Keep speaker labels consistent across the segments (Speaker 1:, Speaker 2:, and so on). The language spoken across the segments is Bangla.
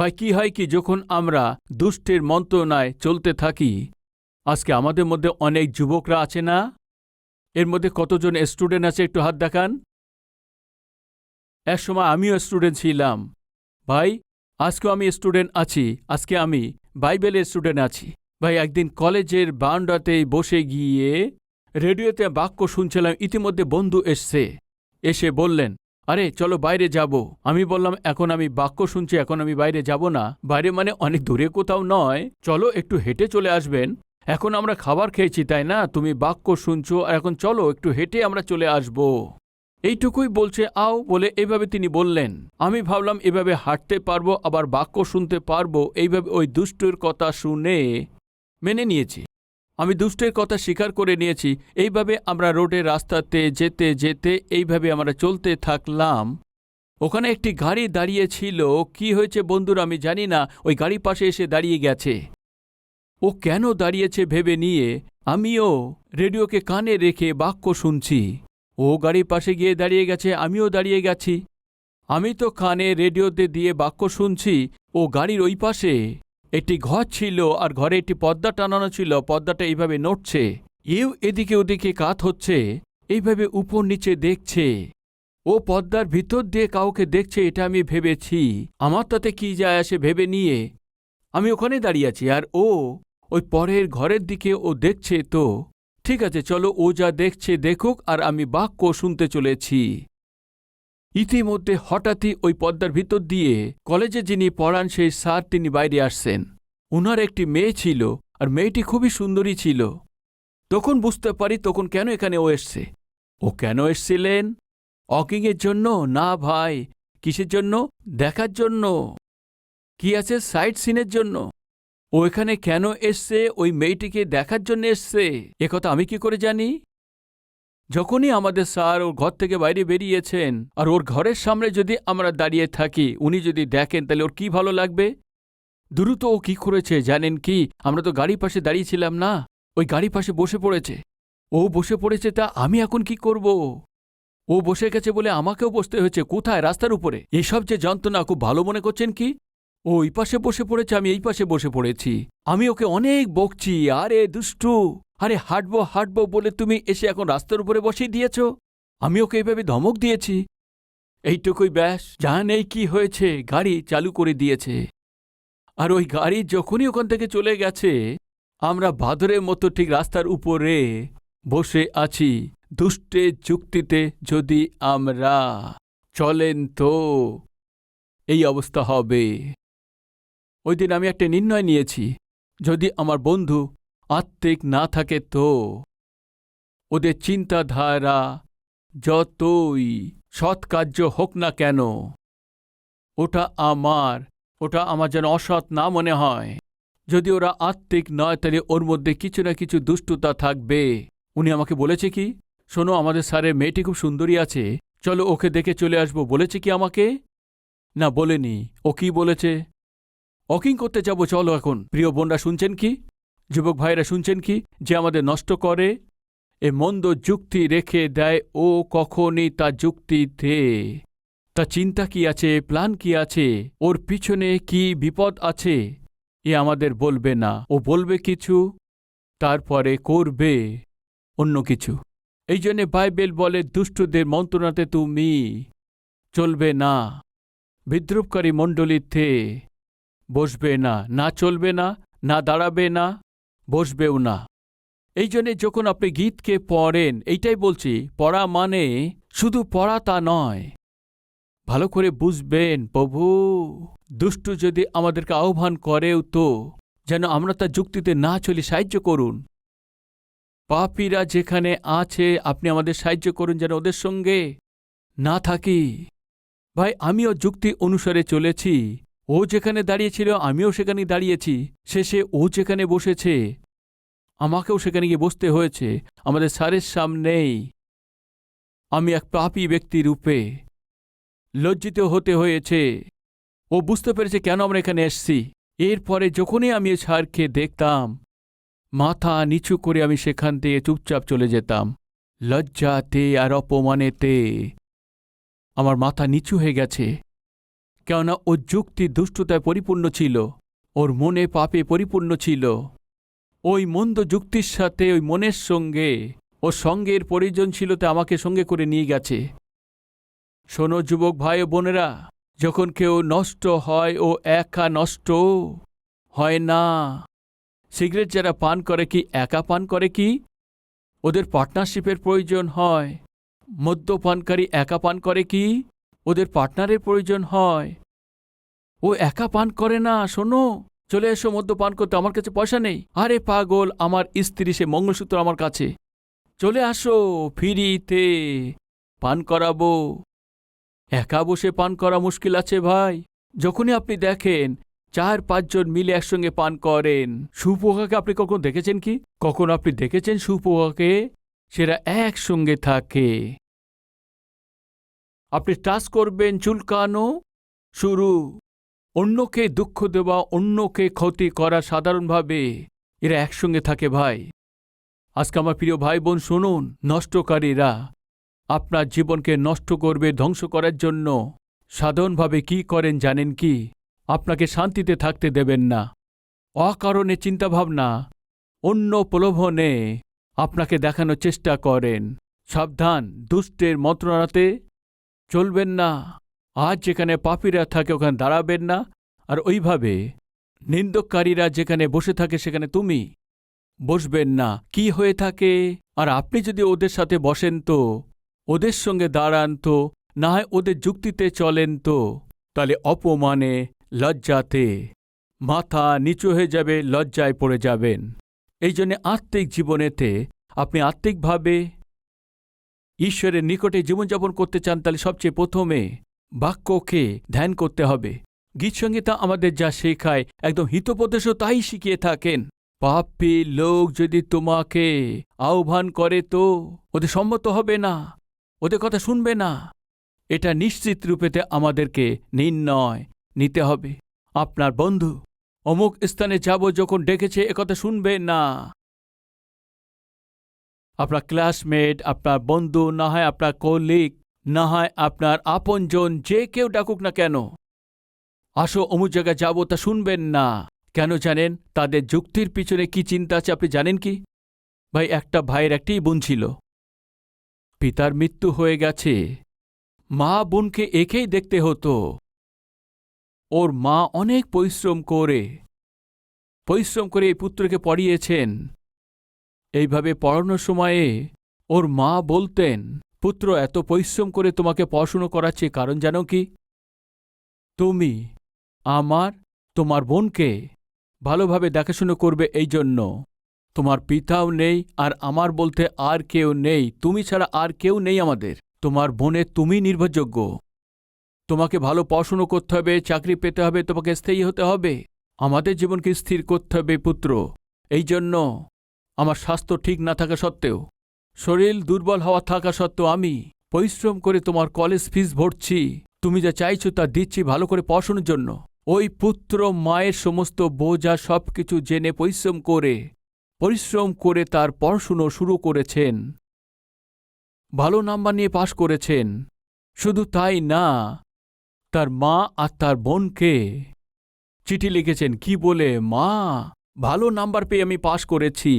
Speaker 1: ভাই কি হয় কি যখন আমরা দুষ্টের মন্ত্রণায় চলতে থাকি? আজকে আমাদের মধ্যে অনেক যুবকরা আছে না? এর মধ্যে কতজন স্টুডেন্ট আছে একটু হাত দেখান? এক সময় আমিও স্টুডেন্ট ছিলাম। ভাই, আজকেও আমি স্টুডেন্ট আছি। আজকে আমি বাইবেলের স্টুডেন্ট আছি। ভাই, একদিন কলেজের বারান্দাতেই বসে গিয়ে রেডিওতে বাক্য শুনছিলাম। ইতিমধ্যে বন্ধু এসছে। এসে বললেন আরে, চলো বাইরে যাব। আমি বললাম, এখন আমি বাক্য শুনছি, এখন আমি বাইরে যাব না। বাইরে মানে অনেক দূরে কোথাও নয়। চলো, একটু হেঁটে চলে আসবেন। এখন আমরা খাবার খেয়েছি, তাই না? তুমি বাক্য শুনছো, আর এখন চলো, একটু হেঁটে আমরা চলে আসব। এইটুকুই বলছে, আও, বলে এভাবে তিনি বললেন। আমি ভাবলাম, এভাবে হাঁটতে পারব, আবার বাক্য শুনতে পারব। এইভাবে ওই দুষ্টুর কথা শুনে মেনে নিয়েছি। আমি দুষ্টের কথা স্বীকার করে নিয়েছি। এইভাবে আমরা রোডের রাস্তাতে যেতে যেতে এইভাবে আমরা চলতে থাকলাম। ওখানে একটি গাড়ি দাঁড়িয়ে ছিল। কি হয়েছে বন্ধুরা আমি জানি না। ওই গাড়ির পাশে এসে দাঁড়িয়ে গেছে। ও কেন দাঁড়িয়েছে ভেবে নিয়ে? আমিও রেডিওকে কানে রেখে বাক্য শুনছি। ও গাড়ির পাশে গিয়ে দাঁড়িয়ে গেছে, আমিও দাঁড়িয়ে গেছি। আমি তো কানে রেডিওতে দিয়ে বাক্য শুনছি। ও গাড়ির ওই পাশে একটি ঘর ছিল আর ঘরে একটি পর্দা টানানো ছিল। পর্দাটা এইভাবে নড়ছে। এও এদিকে ওদিকে কাত হচ্ছে। এইভাবে উপর নিচে দেখছে। ও পদ্মার ভিতর দিয়ে কাউকে দেখছে এটা আমি ভেবেছি। আমার তাতে কি যায় আসে ভেবে নিয়ে। আমি ওখানে দাঁড়িয়ে আছি আর ও ওই পরের ঘরের দিকে ও দেখছে তো। ঠিক আছে, চলো ও যা দেখছে দেখুক আর আমি বাক্য শুনতে চলেছি। ইতিমধ্যে হঠাৎই ওই পদ্মার ভিতর দিয়ে কলেজে যিনি পড়ান, সেই স্যার তিনি বাইরে আসছেন। উনার একটি মেয়ে ছিল আর মেয়েটি খুবই সুন্দরী ছিল। তখন বুঝতে পারি তখন কেন এখানে ও এসছে। ও কেন এসছিলেন? অকিংয়ের জন্য? না ভাই। কিসের জন্য? দেখার জন্য। কি আছে সাইট সিনের জন্য? ও এখানে কেন এসছে? ওই মেয়েটিকে দেখার জন্য এসছে। একথা আমি কি করে জানি? যখনই আমাদের স্যার ওর ঘর থেকে বাইরে বেরিয়েছেন আর ওর ঘরের সামনে যদি আমরা দাঁড়িয়ে থাকি, উনি যদি দেখেন তাহলে ওর কি ভালো লাগবে? দ্রুত ও কি করেছে, জানেন কি? আমরা তো গাড়ির পাশে দাঁড়িয়েছিলাম না। ওই গাড়ির পাশে বসে পড়েছে। ও বসে পড়েছে তা আমি এখন কি করব? ও বসে গেছে বলে আমাকেও বসতে হয়েছে। কোথায়? রাস্তার উপরে। এসব যে যন্ত্রণা, খুব ভালো মনে করছেন কি? ও ওই পাশে বসে পড়েছে, আমি এই পাশে বসে পড়েছি। আমি ওকে অনেক বকছি। আরে, দুষ্টু! আরে হাঁটবো হাঁটবো বলে তুমি এসে এখন রাস্তার উপরে বসিয়ে দিয়েছ? আমি ওকে এইভাবে ধমক দিয়েছি। এইটুকুই ব্যাস যা নেই কি হয়েছে, গাড়ি চালু করে দিয়েছে। আর ওই গাড়ি যখনই ওখান থেকে চলে গেছে, আমরা বাদরের মতো ঠিক রাস্তার উপরে বসে আছি। দুষ্টে যুক্তিতে যদি আমরা চলেন তো এই অবস্থা হবে। ওই দিন আমি একটা নির্ণয় নিয়েছি। যদি আমার বন্ধু আত্মিক না থাকে তো। ওদের চিন্তাধারা যতই সৎকার্য হোক না কেন, ওটা আমার ওটা আমার যেন অসৎ না মনে হয়। যদি ওরা আত্মিক নয়, তাহলে ওর মধ্যে কিছু না কিছু দুষ্টতা থাকবে। উনি আমাকে বলেছে কি, শোনো, আমাদের স্যারের মেয়েটি খুব সুন্দরী আছে। চলো ওকে দেখে চলে আসব। বলেছে কি আমাকে? না, বলেনি। ও কি বলেছে? অকিং করতে যাব, চলো এখন। প্রিয় বোনরা, শুনছেন কি? যুবক ভাইরা শুনছেন কি? যে আমাদের নষ্ট করে, এ মন্দ যুক্তি রেখে দেয়, ও কখনই তা যুক্তিতে। তা চিন্তা কি আছে? প্ল্যান কি আছে? ওর পিছনে কি বিপদ আছে? এ আমাদের বলবে না। ও বলবে কিছু, তারপরে করবে অন্য কিছু। এই জন্যে বাইবেল বলে, দুষ্টদের মন্ত্রণাতে তুমি চলবে না। বিদ্রুপকারী মণ্ডলীতে বসবে না। না চলবে না না দাঁড়াবে না। বসবেও না। এই জন্যে যখন আপনি গীতকে পড়েন, এইটাই বলছি, পড়া মানে শুধু পড়া তা নয়। ভালো করে বুঝবেন, প্রভু, দুষ্টু যদি আমাদেরকে আহ্বান করেও তো, যেন আমরা তার যুক্তিতে না চলি, সাহায্য করুন। পাপীরা যেখানে আছে, আপনি আমাদের সাহায্য করুন যেন ওদের সঙ্গে না থাকি। ভাই, আমিও যুক্তি অনুসারে চলেছি। ও যেখানে দাঁড়িয়েছিল, আমিও সেখানে দাঁড়িয়েছি। শেষে ও যেখানে বসেছে, আমাকেও সেখানে গিয়ে বসতে হয়েছে। আমাদের স্যারের সামনেই আমি এক পাপী ব্যক্তি রূপে লজ্জিত হতে হয়েছে। ও বুঝতে পেরেছে কেন আমরা এখানে এসছি। এরপরে যখনই আমি স্যারকে দেখতাম, মাথা নিচু করে আমি সেখান থেকে চুপচাপ চলে যেতাম। লজ্জাতে আর অপমানেতে আমার মাথা নিচু হয়ে গেছে। কেননা ও যুক্তি দুষ্টতায় পরিপূর্ণ ছিল। ওর মনে পাপে পরিপূর্ণ ছিল। ওই মন্দ যুক্তির সাথে ওই মনের সঙ্গে ও সঙ্গের প্রয়োজন ছিল তা আমাকে সঙ্গে করে নিয়ে গেছে। শোনো যুবক ভাই ও বোনেরা, যখন কেউ নষ্ট হয় ও একা নষ্ট হয় না, সিগারেট যারা পান করে কি একা পান করে কি? ওদের পার্টনারশিপের প্রয়োজন হয়। মদ্যপানকারী একা পান করে কি? ওদের পার্টনারের প্রয়োজন হয়। ও একা পান করে না, শোনো। চলে এসো মদ্যপান করতে, আমার কাছে পয়সা নেই। আরে পাগল, আমার স্ত্রী, সে মঙ্গলসূত্র আমার কাছে। চলে আসো, ফিরিতে পান করাবো। একা বসে পান করা মুশকিল আছে ভাই। যখনই আপনি দেখেন চার পাঁচজন মিলে একসঙ্গে পান করেন সুপোকাকে আপনি কখন দেখেছেন কি? কখন আপনি দেখেছেন সুপোকাকে সেরা একসঙ্গে থাকে। আপনি টাচ করবেন, চুলকানো, শুরু। অন্যকে দুঃখ দেওয়া, অন্যকে ক্ষতি করা সাধারণভাবে এরা একসঙ্গে থাকে ভাই। আজকে আমার প্রিয় ভাই বোন শুনুন, নষ্টকারীরা, আপনার জীবনকে নষ্ট করবে, ধ্বংস করার জন্য সাধারণভাবে কি করেন জানেন কি? আপনাকে শান্তিতে থাকতে দেবেন না। অকারণে চিন্তাভাবনা, অন্য প্রলোভনে আপনাকে দেখানোর চেষ্টা করেন। সাবধান, দুষ্টের মন্ত্রণাতে চলবেন না। আজ যেখানে পাপীরা থাকে, ওখানে দাঁড়াবেন না। আর ওইভাবে নিন্দককারীরা যেখানে বসে থাকে, সেখানে তুমি বসবেন না। কি হয়ে থাকে? আর আপনি যদি ওদের সাথে বসেন তো, ওদের সঙ্গে দাঁড়ান তো, না হয় ওদের যুক্তিতে চলেন তো, তাহলে অপমানে লজ্জাতে মাথা নিচু হয়ে যাবে, লজ্জায় পড়ে যাবেন। এই জন্যে আত্মিক জীবনেতে আপনি আত্মিকভাবে ঈশ্বরের নিকটে জীবনযাপন করতে চান, তাহলে সবচেয়ে প্রথমে বাক্যকে ধ্যান করতে হবে। গীতসঙ্গীতা আমাদের যা শেখায়, একদম হিতোপদেশও তাই শিখিয়ে থাকেন। পাপি লোক যদি তোমাকে আহ্বান করে তো ওদের সম্মত হবে না ওদের কথা শুনবে না। এটা নিশ্চিত রূপেতে আমাদেরকে নির্ণয় নিতে হবে। আপনার বন্ধু অমুক স্থানে যাব যখন ডেকেছে একথা শুনবে না। আপনার ক্লাসমেট আপনার বন্ধু, না হয় আপনার কলিগ না হয় আপনার আপনজন যে কেউ ডাকুক না কেন। আসো, অমুক জায়গায় যাব তা শুনবেন না। কেন জানেন তাদের যুক্তির পিছনে কি চিন্তা আছে আপনি জানেন কি? ভাই, একটা ভাইয়ের একটিই বোন ছিল। পিতার মৃত্যু হয়ে গেছে। মা বোনকে একেই দেখতে হতো। ওর মা অনেক পরিশ্রম করে। পরিশ্রম করে এই পুত্রকে পড়িয়েছেন। এইভাবে পড়ানোর সময়ে ওর মা বলতেন পুত্র এত পরিশ্রম করে তোমাকে পড়াশুনো করাচ্ছে, কারণ জানো কি? তুমি আমার, তোমার বোনকে ভালোভাবে দেখাশুনো করবে এই জন্য। তোমার পিতাও নেই, আর আমার বলতে আর কেউ নেই। তুমি ছাড়া আর কেউ নেই আমাদের। তোমার বোনে তুমি নির্ভরযোগ্য। তোমাকে ভালো পড়াশুনো করতে হবে, চাকরি পেতে হবে, তোমাকে স্থায়ী হতে হবে। আমাদের জীবনকে স্থির করতে হবে পুত্র। এই জন্য আমার স্বাস্থ্য ঠিক না থাকা সত্ত্বেও শরীর দুর্বল হওয়া থাকা সত্ত্বেও আমি পরিশ্রম করে তোমার কলেজ ফিস ভরছি। তুমি যা চাইছো তা দিচ্ছি ভালো করে পড়াশোনার জন্য। ওই পুত্র মায়ের সমস্ত বোঝা সবকিছু জেনে পরিশ্রম করে পরিশ্রম করে তার পড়াশুনো শুরু করেছেন। ভালো নাম্বার নিয়ে পাশ করেছেন। শুধু তাই না, তার মা আর তার বোনকে চিঠি লিখেছেন, কি বলে, মা, ভালো নাম্বার পেয়ে আমি পাশ করেছি।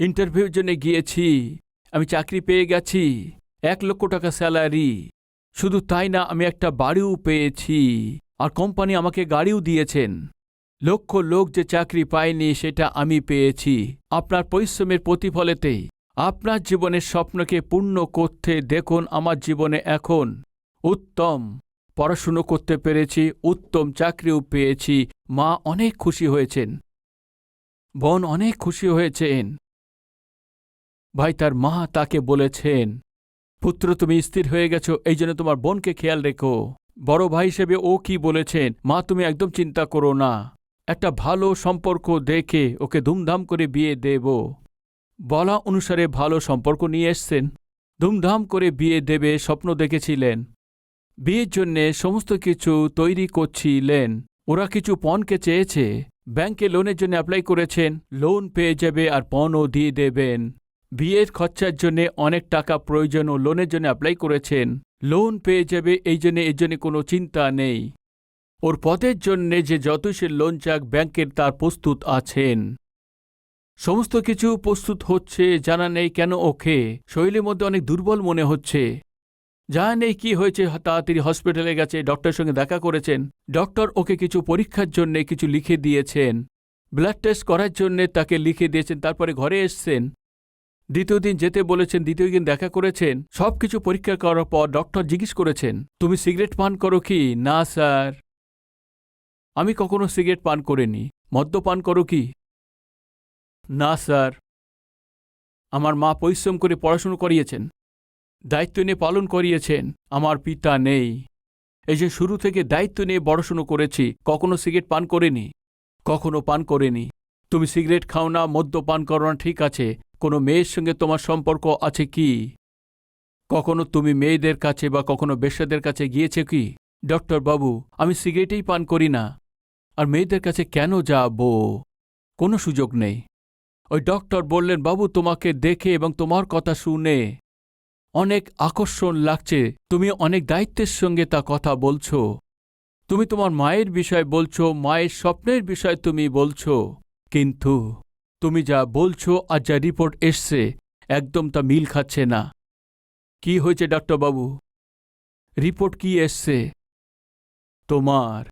Speaker 1: ইন্টারভিউর জন্য গিয়েছি। আমি চাকরি পেয়ে গেছি। এক লক্ষ টাকা স্যালারি। শুধু তাই না, আমি একটা বাড়িও পেয়েছি। আর কোম্পানি আমাকে গাড়িও দিয়েছেন। লক্ষ লোক যে চাকরি পায়নি, সেটা আমি পেয়েছি। আপনার পরিশ্রমের প্রতিফলেতেই আপনার জীবনের স্বপ্নকে পূর্ণ করতে দেখুন আমার জীবনে এখন। উত্তম। পড়াশুনো করতে পেরেছি, উত্তম চাকরিও পেয়েছি। মা অনেক খুশি হয়েছেন। বোন অনেক খুশি হয়েছেন। ভাই তার মা তাকে বলেছেন, পুত্র, তুমি স্থির হয়ে গেছো, এই জন্য তোমার বোনকে খেয়াল রেখো। বড় ভাই হিসেবে ও কি বলেছেন, মা, তুমি একদম চিন্তা করো না। একটা ভালো সম্পর্ক দেখে ওকে ধুমধাম করে বিয়ে দেব। বলা অনুসারে ভালো সম্পর্ক নিয়ে এসছেন। ধুমধাম করে বিয়ে দেবে স্বপ্ন দেখেছিলেন। বিয়ের জন্যে সমস্ত কিছু তৈরি করছিলেন। ওরা কিছু পণকে চেয়েছে। ব্যাংকে লোনের জন্য অ্যাপ্লাই করেছেন। লোন পেয়ে যাবে আর পণও দিয়ে দেবেন। বিয়ের খরচার জন্য অনেক টাকা প্রয়োজন ও লোনের জন্য অ্যাপ্লাই করেছেন। লোন পেয়ে যাবে এই জন্য এর জন্য কোনো চিন্তা নেই। ওর পদের জন্যে যে যতই সে লোন চাক, ব্যাংকের তার প্রস্তুত আছেন। সমস্ত কিছু প্রস্তুত হচ্ছে, জানা নেই কেন ওকে। শরীরের মধ্যে অনেক দুর্বল মনে হচ্ছে। জানা নেই কি হয়েছে, তাড়াতাড়ি হসপিটালে গেছে ডক্টরের সঙ্গে দেখা করেছেন। ডক্টর ওকে কিছু পরীক্ষার জন্যে কিছু লিখে দিয়েছেন। ব্লাড টেস্ট করার জন্যে তাকে লিখে দিয়েছেন, তারপরে ঘরে এসছেন। দ্বিতীয় দিন যেতে বলেছেন, দ্বিতীয় দিন দেখা করেছেন সব কিছু পরীক্ষা করার পর ডক্টর জিজ্ঞেস করেছেন, তুমি সিগারেট পান করো কি? না, স্যার। আমি কখনো সিগারেট পান করিনি। মদ্যপান করো কি? না, স্যার। আমার মা পরিশ্রম করে পড়াশুনো করিয়েছেন। দায়িত্ব নিয়ে পালন করিয়েছেন? আমার পিতা নেই। এই যে শুরু থেকে দায়িত্ব নিয়ে পড়াশুনো করেছি, কখনো সিগারেট পান করিনি? কখনো পান করিনি। তুমি সিগারেট খাও না মদ্যপান করো না, ঠিক আছে। কোনো মেয়ের সঙ্গে তোমার সম্পর্ক আছে কি? কখনো তুমি মেয়েদের কাছে বা কখনো বেশ্যাদের কাছে গিয়েছে কি? ডক্টর বাবু, আমি সিগারেটেই পান করি না। আর মেয়েদের কাছে কেন যাব? কোনো সুযোগ নেই। ওই ডক্টর বললেন, বাবু, তোমাকে দেখে এবং তোমার কথা শুনে অনেক আকর্ষণ লাগছে। তুমি অনেক দায়িত্বের সঙ্গে তা কথা বলছো। তুমি তোমার মায়ের বিষয় বলছো, মায়ের স্বপ্নের বিষয় তুমি বলছো। কিন্তু তুমি যা বলছো আর যা রিপোর্ট এসছে, একদম তা মিল খাচ্ছে না। কি হয়েছে ডাক্তারবাবু রিপোর্ট কি এসছে? তোমার।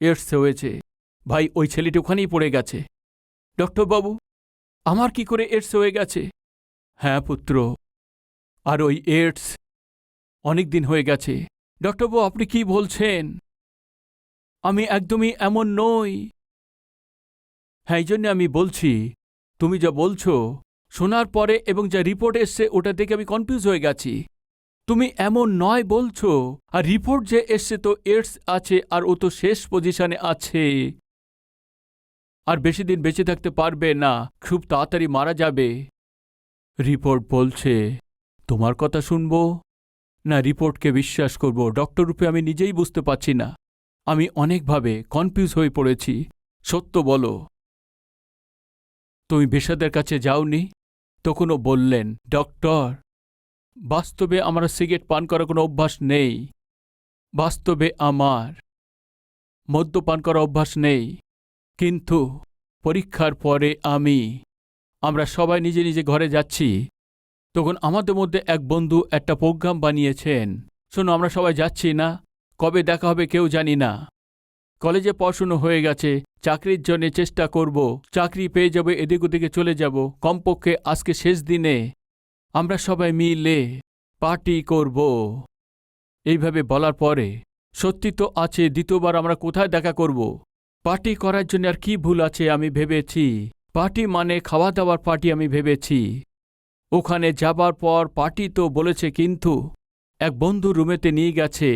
Speaker 1: এডস হয়েছে। ভাই, ওই ছেলেটি ওখানেই পড়ে গেছে। ডক্টরবাবু আমার কি করে এডস হয়ে গেছে? হ্যাঁ পুত্র। আর ওই এডস অনেক দিন হয়ে গেছে। ডক্টরবাবু আপনি কি বলছেন? আমি একদমই এমন নই। হ্যাঁ এই জন্য আমি বলছি, তুমি যা বলছো শোনার পরে এবং যা রিপোর্ট এসছে ওটা দেখে আমি কনফিউজ হয়ে গেছি। তুমি এমন নয় বলছো, আর রিপোর্ট যে এসছে তো এডস আছে আর ও তো শেষ পজিশনে আছে। আর বেশি দিন বেঁচে থাকতে পারবে না, খুব তাড়াতাড়ি মারা যাবে। রিপোর্ট বলছে, তোমার কথা শুনব? না রিপোর্টকে বিশ্বাস করব? ডক্টর রূপে আমি নিজেই বুঝতে পারছি না। আমি অনেকভাবে কনফিউজ হয়ে পড়েছি। সত্য বলো। তুমি বেশাদের কাছে যাওনি? তখনও বললেন, ডক্টর, বাস্তবে আমার সিগারেট পান করার কোনো অভ্যাস নেই। বাস্তবে আমার মদ্যপান করার অভ্যাস নেই। কিন্তু পরীক্ষার পরে আমি, আমরা সবাই নিজে নিজে ঘরে যাচ্ছি। তখন আমাদের মধ্যে এক বন্ধু একটা প্রোগ্রাম বানিয়েছেন। শোনো, আমরা সবাই যাচ্ছি না। কবে দেখা হবে কেউ জানি না। কলেজে পড়াশুনো হয়ে গেছে। চাকরির জন্য চেষ্টা করব, চাকরি পেয়ে যাব, এদিক ওদিকে চলে যাব। কমপক্ষে আজকে শেষ দিনে আমরা সবাই মিলে পার্টি করব। এইভাবে বলার পরে, সত্যি তো আছে, দ্বিতীয়বার আমরা কোথায় দেখা করব? পার্টি করার জন্য আর কি ভুল আছে আমি ভেবেছি? পার্টি মানে খাওয়া দাওয়ার পার্টি আমি ভেবেছি। ওখানে যাবার পর পার্টি তো বলেছে, কিন্তু এক বন্ধু রুমেতে নিয়ে গেছে।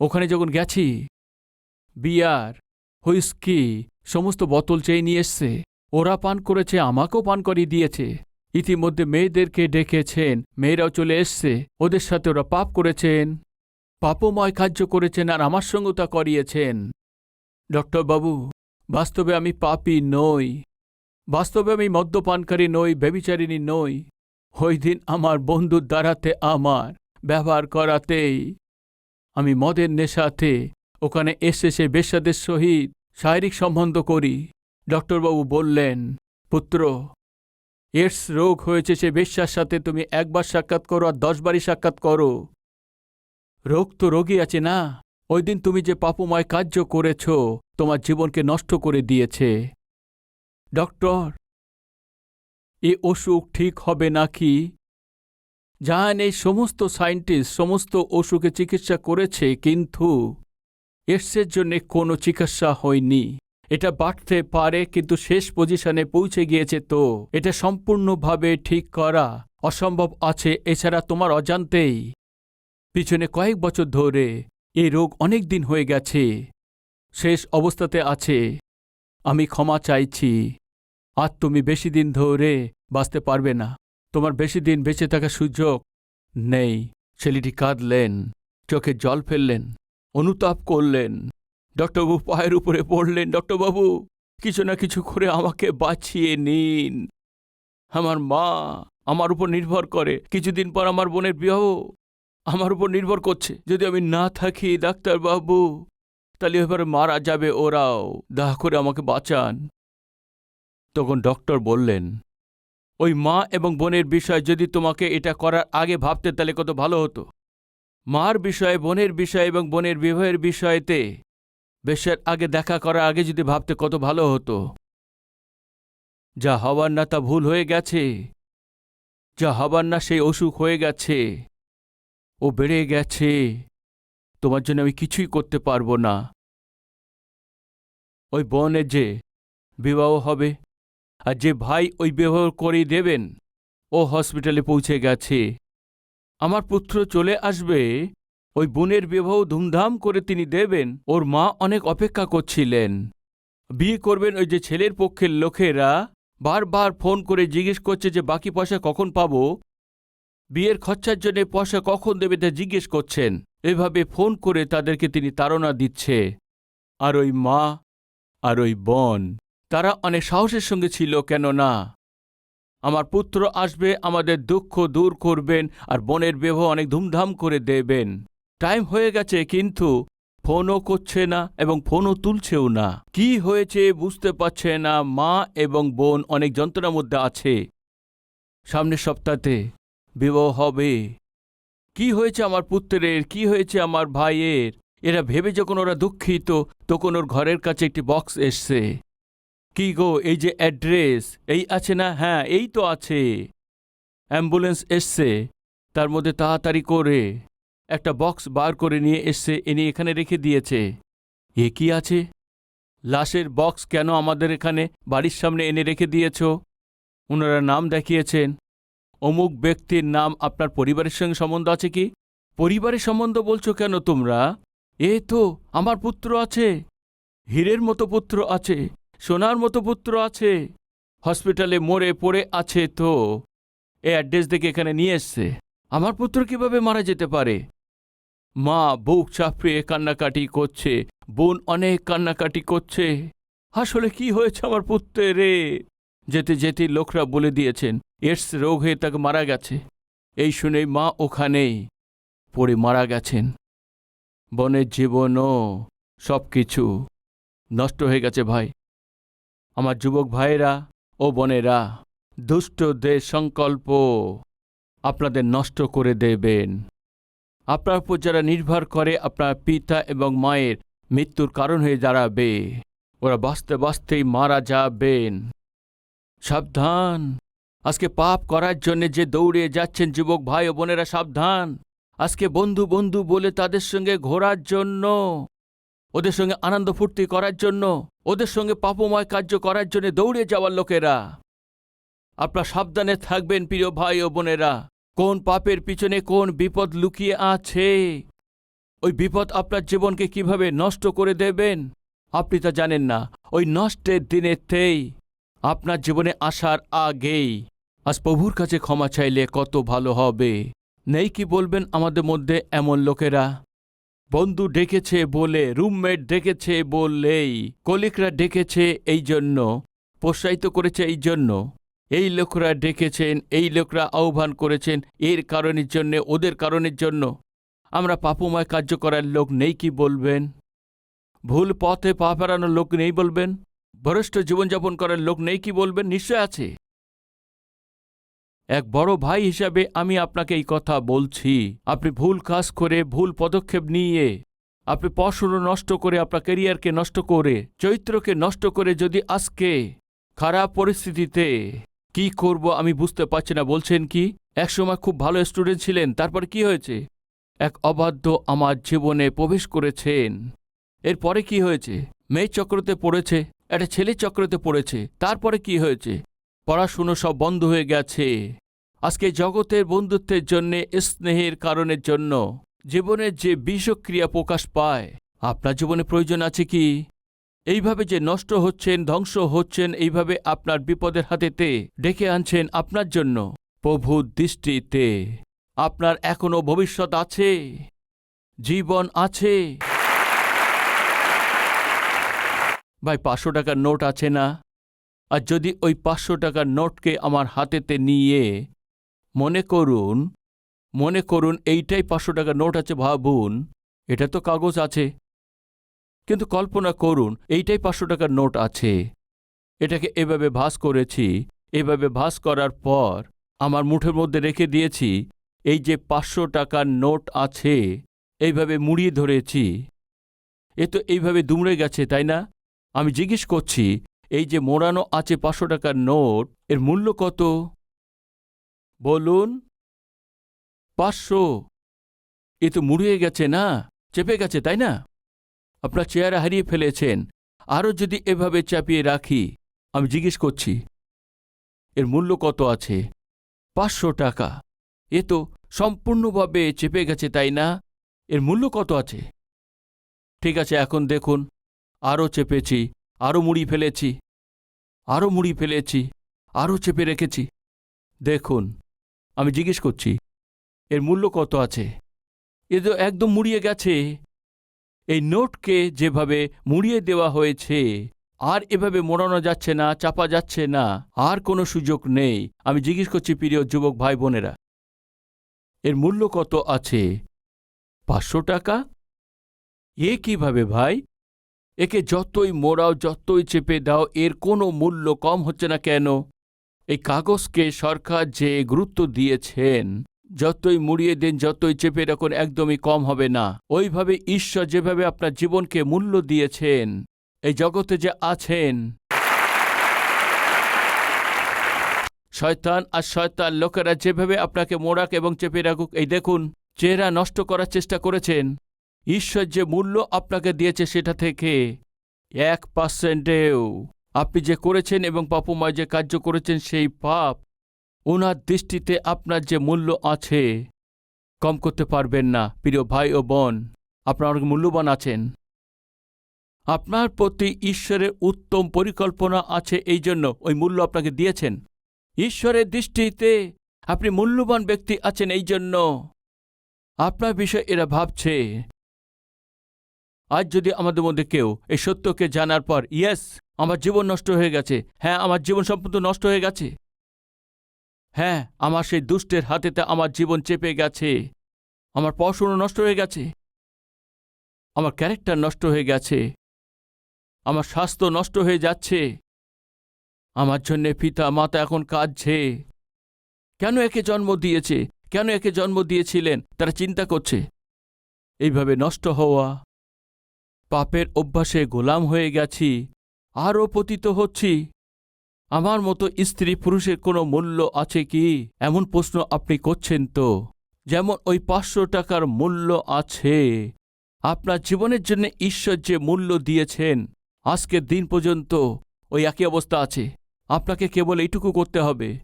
Speaker 1: ওখানে যখন গেছি, বিয়ার হুইস্কি সমস্ত বোতল চেয়ে নিয়ে এসছে, ওরা পান করেছে, আমাকেও পান করিয়ে দিয়েছে। ইতিমধ্যে মেয়েদেরকে ডেকেছেন, মেয়েরাও চলে এসছে, ওদের সাথে ওরা পাপ করেছেন। পাপময় কার্য করেছেন আর আমার সঙ্গে তা করিয়েছেন। ডক্টরবাবু বাস্তবে আমি পাপী নই। বাস্তবে আমি মদ্যপানকারী নই ব্যবিচারিণী নই। ওই দিন আমার বন্ধুর দ্বারাতে আমার ব্যবহার করাতেই আমি মদের নেশাতে ওখানে এসে সে বেশ্যাদের সহিত শারীরিক সম্বন্ধ করি। ডক্টরবাবু বললেন, পুত্র, এডস রোগ হয়েছে সে বেশ্যার সাথে তুমি একবার সাক্ষাৎ করো আর দশবারই সাক্ষাৎ করো। রোগ তো রোগী আছে না? ওই দিন তুমি যে পাপময় কার্য করেছ, তোমার জীবনকে নষ্ট করে দিয়েছে। ডক্টর, এ অসুখ ঠিক হবে নাকি? জাহান এই সমস্ত সায়েন্টিস্ট সমস্ত অসুখে চিকিৎসা করেছে, কিন্তু এডসের জন্য কোনো চিকিৎসা হয়নি। এটা বাড়তে পারে, কিন্তু শেষ পজিশনে পৌঁছে গিয়েছে তো। এটা সম্পূর্ণভাবে ঠিক করা অসম্ভব আছে, এছাড়া তোমার অজান্তেই। পিছনে কয়েক বছর ধরে এই রোগ অনেক দিন হয়ে গেছে। শেষ অবস্থাতে আছে। আমি ক্ষমা চাইছি। আর তুমি বেশি দিন ধরে বাঁচতে পারবে না। তোমার বেশি দিন বেঁচে থাকার সুযোগ নেই। ছেলেটি কাঁদলেন, চোখে জল ফেললেন। অনুতাপ করলেন। ডক্টরবাবু পায়ের উপরে পড়লেন। ডক্টরবাবু কিছু না কিছু করে আমাকে বাঁচিয়ে নিন। আমার মা আমার উপর নির্ভর করে। কিছুদিন পর আমার বোনের বিবাহ আমার উপর নির্ভর করছে। যদি আমি না থাকি ডাক্তারবাবু তাহলে এবারে মারা যাবে ওরাও। দয়া করে আমাকে বাঁচান। তখন ডক্টর বললেন, ওই মা এবং বোনের বিষয় যদি তোমাকে এটা করার আগে ভাবতে, তাহলে কত ভালো হতো। মার বিষয়ে, বোনের বিষয় এবং বোনের বিবাহের বিষয়তে বেশের আগে দেখা করার আগে যদি ভাবতে কত ভালো হতো। যা হবার না তা ভুল হয়ে গেছে। যা হবার না সেই অসুখ হয়ে গেছে। ও বেড়ে গেছে। তোমার জন্য আমি কিছুই করতে পারব না। ওই বোনের যে বিবাহ হবে আর যে ভাই ওই বিবাহ করে দেবেন, ও হসপিটালে পৌঁছে গেছে। আমার পুত্র চলে আসবে। ওই বোনের বিবাহ ধুমধাম করে তিনি দেবেন। ওর মা অনেক অপেক্ষা করছিলেন। বিয়ে করবেন ওই যে ছেলের পক্ষের লোকেরা। বারবার ফোন করে জিজ্ঞেস করছে যে, বাকি পয়সা কখন পাব? বিয়ের খরচার জন্য পয়সা কখন দেবে তা জিজ্ঞেস করছেন। এভাবে ফোন করে তাদেরকে তিনি তাড়না দিচ্ছে। আর ওই মা আর ওই বন, তারা অনেক সাহসের সঙ্গে ছিল কেন না আমার পুত্র আসবে, আমাদের দুঃখ দূর করবেন আর বোনের বিবাহ অনেক ধুমধাম করে দেবেন। টাইম হয়ে গেছে, কিন্তু ফোনও করছে না এবং ফোনও তুলছেও না। কি হয়েছে বুঝতে পারছে না, মা এবং বোন অনেক যন্ত্রণার মধ্যে আছে। সামনের সপ্তাহে বিবাহ হবে। কি হয়েছে আমার পুত্রের? কি হয়েছে আমার ভাইয়ের? এরা ভেবে যখন ওরা দুঃখিত, তখন ওর ঘরের কাছে একটি বক্স এসছে। কি গো, এই যে অ্যাড্রেস? এই আছে না? হ্যাঁ এই তো আছে। অ্যাম্বুলেন্স এসছে। তার মধ্যে তাড়াতাড়ি করে। একটা বক্স বার করে নিয়ে এসছে, এনে এখানে রেখে দিয়েছে। এ কি আছে? লাশের বক্স কেন আমাদের এখানে বাড়ির সামনে এনে রেখে দিয়েছ? ওনারা নাম দেখিয়েছেন। অমুক ব্যক্তির নাম আপনার পরিবারের সঙ্গে সম্বন্ধ আছে কি? পরিবারের সম্বন্ধ বলছো কেন তোমরা? এ তো, আমার পুত্র আছে। হীরের মতো পুত্র আছে। সোনার মতো পুত্র আছে। হসপিটালে মরে পড়ে আছে তো। এ অ্যাড্রেস দেখে এখানে নিয়ে এসছে। আমার পুত্র কীভাবে মারা যেতে পারে? মা বুক চাপড়িয়ে কান্নাকাটি করছে। বোন অনেক কান্নাকাটি করছে। আসলে কি হয়েছে আমার পুত্রের? রে যেতে যেতে লোকরা বলে দিয়েছেন, এডস রোগ হয়ে তাকে মারা গেছে। এই শুনেই মা ওখানেই পড়ে মারা গেছেন। বনের জীবনও সব কিছু নষ্ট হয়ে গেছে ভাই। আমার যুবক ভাইয়েরা ও বোনেরা দুষ্টদের সংকল্প আপনাদের নষ্ট করে দেবেন। আপনার উপর যারা নির্ভর করে, আপনার পিতা এবং মায়ের মৃত্যুর কারণ হয়ে দাঁড়াবে। ওরা বাঁচতে বাঁচতেই মারা যাবেন। সাবধান। আজকে পাপ করার জন্য যে দৌড়ে যাচ্ছেন যুবক ভাই ও বোনেরা, সাবধান। আজকে বন্ধু বন্ধু বলে তাদের সঙ্গে ঘোরার জন্য ওদের সঙ্গে আনন্দ ফুর্তি করার জন্য, ওদের সঙ্গে পাপময় কার্য করার জন্য দৌড়ে যাওয়ার লোকেরা। আপনার সাবধানে থাকবেন, প্রিয় ভাই ও বোনেরা। কোন পাপের পিছনে কোন বিপদ লুকিয়ে আছে? ওই বিপদ আপনার জীবনকে কীভাবে নষ্ট করে দেবেন? আপনি তা জানেন না। ওই নষ্টের দিনেতেই আপনার জীবনে আসার আগেই। আজ প্রভুর কাছে ক্ষমা চাইলে কত ভালো হবে। নেই কি বলবেন আমাদের মধ্যে এমন লোকেরা? বন্ধু ডেকেছে বলে, রুমমেট ডেকেছে বললেই কলিকরা ডেকেছে এই জন্য প্রোৎসাহিত করেছে এই জন্য। এই লোকরা ডেকেছেন, এই লোকরা আহ্বান করেছেন, এর কারণের জন্য, ওদের কারণের জন্য। আমরা পাপময় কার্য করার লোক নেই কি বলবেন? ভুল পথে পা ফেরানোর লোক নেই বলবেন? ভরষ্ট জীবনযাপন করার লোক নেই কি বলবেন? নিশ্চয় আছে। এক বড় ভাই হিসাবে আমি আপনাকে এই কথা বলছি। আপনি ভুল কাজ করে ভুল পদক্ষেপ নিয়ে, আপনি পড়াশুনো নষ্ট করে আপনার ক্যারিয়ারকে নষ্ট করে চৈত্রকে নষ্ট করে যদি আজকে খারাপ পরিস্থিতিতে কি করব আমি বুঝতে পারছি না, বলছেন কি, একসময় খুব ভালো স্টুডেন্ট ছিলেন, তারপর কি হয়েছে? এক অবাধ্য আমার জীবনে প্রবেশ করেছেন। এরপরে কি হয়েছে? মেয়ে চক্রতে পড়েছে, একটা ছেলে চক্রতে পড়েছে, তারপরে কি হয়েছে? পড়াশুনো সব বন্ধ হয়ে গেছে। আজকে জগতের বন্ধুত্বের জন্যে, স্নেহের কারণের জন্য জীবনের যে বিষক্রিয়া প্রকাশ পায়, আপনার জীবনে প্রয়োজন আছে কি? এইভাবে যে নষ্ট হচ্ছেন, ধ্বংস হচ্ছেন, এইভাবে আপনার বিপদের হাতেতে ডেকে আনছেন আপনার জন্য, প্রভু দৃষ্টিতে। আপনার এখনও ভবিষ্যৎ আছে, জীবন আছে। ভাই, পাঁচশো টাকার নোট আছে না? আর যদি ওই পাঁচশো টাকার নোটকে আমার হাতেতে নিয়ে মনে করুন মনে করুন এইটাই পাঁচশো টাকার নোট আছে ভাবুন, এটা তো কাগজ আছে। কিন্তু কল্পনা করুন, এইটাই পাঁচশো টাকার নোট আছে। এটাকে এভাবে ভাস করেছি, এভাবে ভাস করার পর আমার মুঠের মধ্যে রেখে দিয়েছি, এই যে পাঁচশো টাকার নোট আছে, এইভাবে মুড়িয়ে ধরেছি। এ তো এইভাবে দুমড়ে গেছে, তাই না? আমি জিজ্ঞেস করছি এই যে মোড়ানো আছে পাঁচশো টাকার নোট, এর মূল্য কত? বলুন। পাঁচশো। এ তো মুড়িয়ে গেছে না? চেপে গেছে, তাই না? আপনার চেয়ারে হারিয়ে ফেলেছেন। আরও যদি এভাবে চাপিয়ে রাখি, আমি জিজ্ঞেস করছি। এর মূল্য কত আছে? পাঁচশো টাকা। এ তো সম্পূর্ণভাবে চেপে গেছে, তাই না? এর মূল্য কত আছে? ঠিক আছে, এখন দেখুন। আরও চেপেছি। আরও মুড়ি ফেলেছি। আরও মুড়ি ফেলেছি। আরও চেপে রেখেছি। দেখুন, আমি জিজ্ঞেস করছি, এর মূল্য কত আছে? এ তো একদম মুড়িয়ে গেছে। এই নোটকে যেভাবে মুড়িয়ে দেওয়া হয়েছে, আর এভাবে মোড়ানো যাচ্ছে না, চাপা যাচ্ছে না, আর কোনো সুযোগ নেই। আমি জিজ্ঞেস করছি, প্রিয় যুবক ভাই বোনেরা এর মূল্য কত আছে? পাঁচশো টাকা? এ কীভাবে ভাই? একে যতই মোড়াও, যতই চেপে দাও, এর কোনো মূল্য কম হচ্ছে না কেন? এই কাগজকে সরকার যে গুরুত্ব দিয়েছেন, যতই মুড়িয়ে দেন, যতই চেপে রাখুন, একদমই কম হবে না। ওইভাবে ঈশ্বর যেভাবে আপনার জীবনকে মূল্য দিয়েছেন, এই জগতে যে আছেন, শয়তান আর শয়তান লোকেরা যেভাবে আপনাকে মোড়াক এবং চেপে রাখুক, এই দেখুন, চেহারা নষ্ট করার চেষ্টা করেছেন। ঈশ্বর যে মূল্য আপনাকে দিয়েছে সেটা থেকে এক পার্সেন্টেও আপনি যে করেছেন এবং পাপময় যে কার্য করেছেন সেই পাপ ওনার দৃষ্টিতে আপনার যে মূল্য আছে কম করতে পারবেন না। প্রিয় ভাই ও বোন, আপনার অনেক মূল্যবান আছেন। আপনার প্রতি ঈশ্বরের উত্তম পরিকল্পনা আছে এই জন্য ওই মূল্য আপনাকে দিয়েছেন। ঈশ্বরের দৃষ্টিতে আপনি মূল্যবান ব্যক্তি আছেন এই জন্য আপনার বিষয়ে এরা ভাবছে আজ যদি আমাদের মধ্যে কেউ এই সত্যকে জানার পর, ইয়েস, আমার জীবন নষ্ট হয়ে গেছে। হ্যাঁ আমার জীবন সম্পূর্ণ নষ্ট হয়ে গেছে। হ্যাঁ আমার সেই দুষ্টের হাতেতে আমার জীবন চেপে গেছে। আমার পড়াশুনো নষ্ট হয়ে গেছে। আমার ক্যারেক্টার নষ্ট হয়ে গেছে। আমার স্বাস্থ্য নষ্ট হয়ে যাচ্ছে। আমার জন্যে পিতা, মাতা এখন কাঁদছে। কেন একে জন্ম দিয়েছে? কেন একে জন্ম দিয়েছিলেন? তারা চিন্তা করছে। এইভাবে নষ্ট হওয়া পাপের অভ্যাসে গোলাম হয়ে গেছি, আরও পতিত হচ্ছি। আমার মতো স্ত্রী পুরুষের কোনো মূল্য আছে কি? এমন প্রশ্ন আপনি করছেন তো? যেমন ওই পাঁচশো টাকার মূল্য আছে। আপনার জীবনের জন্য ঈশ্বর যে মূল্য দিয়েছেন, আজকের দিন পর্যন্ত ওই একই অবস্থা আছে। আপনাকে কেবল এইটুকু করতে হবে।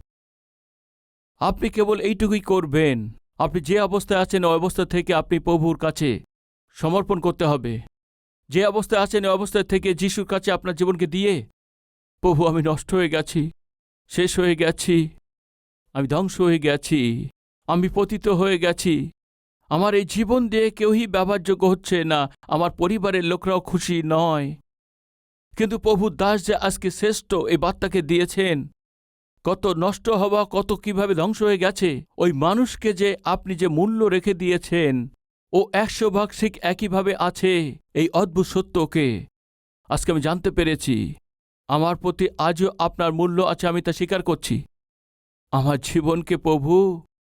Speaker 1: আপনি কেবল এইটুকুই করবেন। আপনি যে অবস্থায় আছেন, ওই অবস্থা থেকে আপনি প্রভুর কাছে সমর্পণ করতে হবে। যে অবস্থায় আছেন এ অবস্থায় থেকে যিশুর কাছে আপনার জীবনকে দিয়ে, প্রভু, আমি নষ্ট হয়ে গেছি, শেষ হয়ে গেছি, আমি ধ্বংস হয়ে গেছি, আমি পতিত হয়ে গেছি। আমার এই জীবন দিয়ে কেউই ব্যবহারযোগ্য হচ্ছে না, আমার পরিবারের লোকরাও খুশি নয়। কিন্তু প্রভু দাস যে আজকে শ্রেষ্ঠ, এই বার্তাকে দিয়েছেন, কত নষ্ট হওয়া, কত কীভাবে ধ্বংস হয়ে গেছে, ওই মানুষকে যে আপনি যে মূল্য রেখে দিয়েছেন ও একশো ভাগ ঠিক একইভাবে আছে এই অদ্ভুত সত্যকে। আজকে আমি জানতে পেরেছি, আমার প্রতি আজও আপনার মূল্য আছে, আমি তা স্বীকার করছি। আমার জীবনকে প্রভু,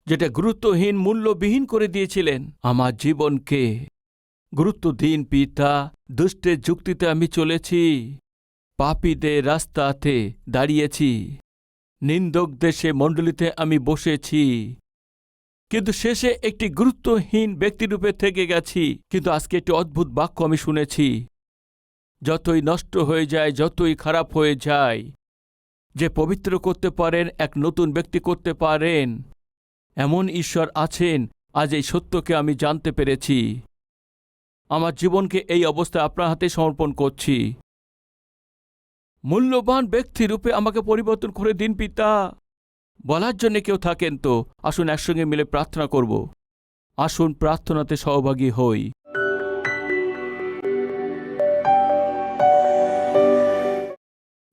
Speaker 1: যেটা গুরুত্বহীন, মূল্যবিহীন করে দিয়েছিলেন, আমার জীবনকে গুরুত্ব দিন পিতা দুষ্টের যুক্তিতে আমি চলেছি, পাপীদের রাস্তাতে দাঁড়িয়েছি নিন্দক দেশে মণ্ডলীতে আমি বসেছি। কিন্তু শেষে একটি গুরুত্বহীন ব্যক্তিরূপে থেকে গেছি, কিন্তু আজকে একটি অদ্ভুত বাক্য আমি শুনেছি। যতই নষ্ট হয়ে যায়, যতই খারাপ হয়ে যায়, যে পবিত্র করতে পারেন, এক নতুন ব্যক্তি করতে পারেন, এমন ঈশ্বর আছেন, আজ এই সত্যকে আমি জানতে পেরেছি। আমার জীবনকে এই অবস্থায় আপনার হাতে সমর্পণ করছি। মূল্যবান ব্যক্তিরূপে আমাকে পরিবর্তন করে দিন, পিতা। বলার জন্য কেউ থাকেন তো, আসুন একসঙ্গে মিলে প্রার্থনা করব। আসুন প্রার্থনাতে সহভাগী হই।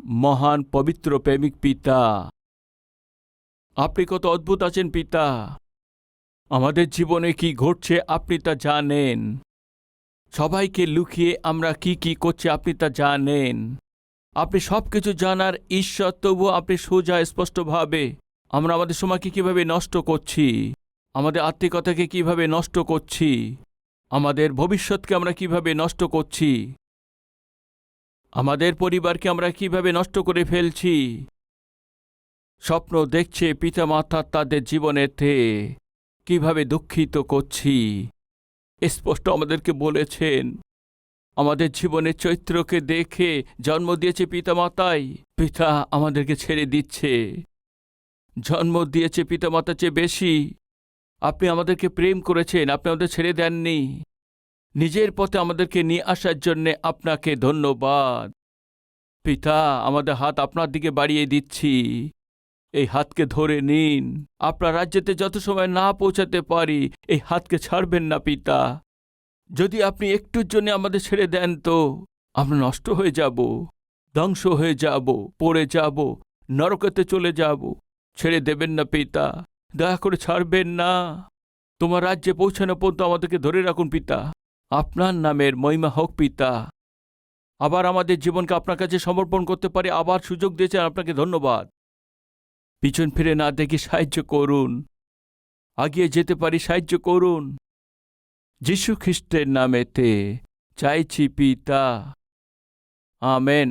Speaker 1: মহান পবিত্র প্রেমিক পিতা, আপনি কত অদ্ভুত আছেন পিতা। আমাদের জীবনে কি ঘটছে আপনি তা জানেন। সবাইকে লুকিয়ে আমরা কি কি করছি আপনি তা জানেন। আপনি সব কিছু জানার ঈশ্বর, তবুও আপনি সোজা, স্পষ্টভাবে আমরা আমাদের সময়কে কীভাবে নষ্ট করছি? আমাদের আত্মিকতাকে কীভাবে নষ্ট করছি? আমাদের ভবিষ্যৎকে আমরা কীভাবে নষ্ট করছি? আমাদের পরিবারকে আমরা কীভাবে নষ্ট করে ফেলছি? স্বপ্ন দেখছে পিতামাতা তাদের জীবনেতে কীভাবে দুঃখিত করছি? স্পষ্ট আমাদেরকে বলেছেন, আমাদের জীবনের চৈত্রকে দেখে জন্ম দিয়েছে পিতামাতাই। পিতা আমাদেরকে ছেড়ে দিচ্ছে। জন্ম দিয়েছে পিতামাতার চেয়ে বেশি। আপনি আমাদেরকে প্রেম করেছেন, আপনি আমাদের ছেড়ে দেননি। নিজের পথে আমাদেরকে নিয়ে আসার জন্যে আপনাকে ধন্যবাদ। পিতা, আমাদের হাত আপনার দিকে বাড়িয়ে দিচ্ছি। এই হাতকে ধরে নিন। আপনার রাজ্যেতে যত সময় না পৌঁছাতে পারি, এই হাতকে ছাড়বেন না পিতা। যদি আপনি একটুর জন্য আমাদের ছেড়ে দেন তো, আমরা নষ্ট হয়ে যাব, ধ্বংস হয়ে যাব, পড়ে যাব, নরকতে চলে যাব। ছেড়ে দেবেন না পিতা, দয়া করে ছাড়বেন না। তোমার রাজ্যে পৌঁছানো পর্যন্ত আমাদেরকে ধরে রাখুন পিতা। আপনার নামের মহিমা হোক পিতা। আবার আমাদের জীবনকে আপনার কাছে সমর্পণ করতে পারে, আবার সুযোগ দিয়েছেন, আপনাকে ধন্যবাদ। পিছন ফিরে না দেখে সাহায্য করুন। আগিয়ে যেতে পারি, সাহায্য করুন। যীশু খ্রিস্টের নামেতে চাইছি পিতা। আমেন।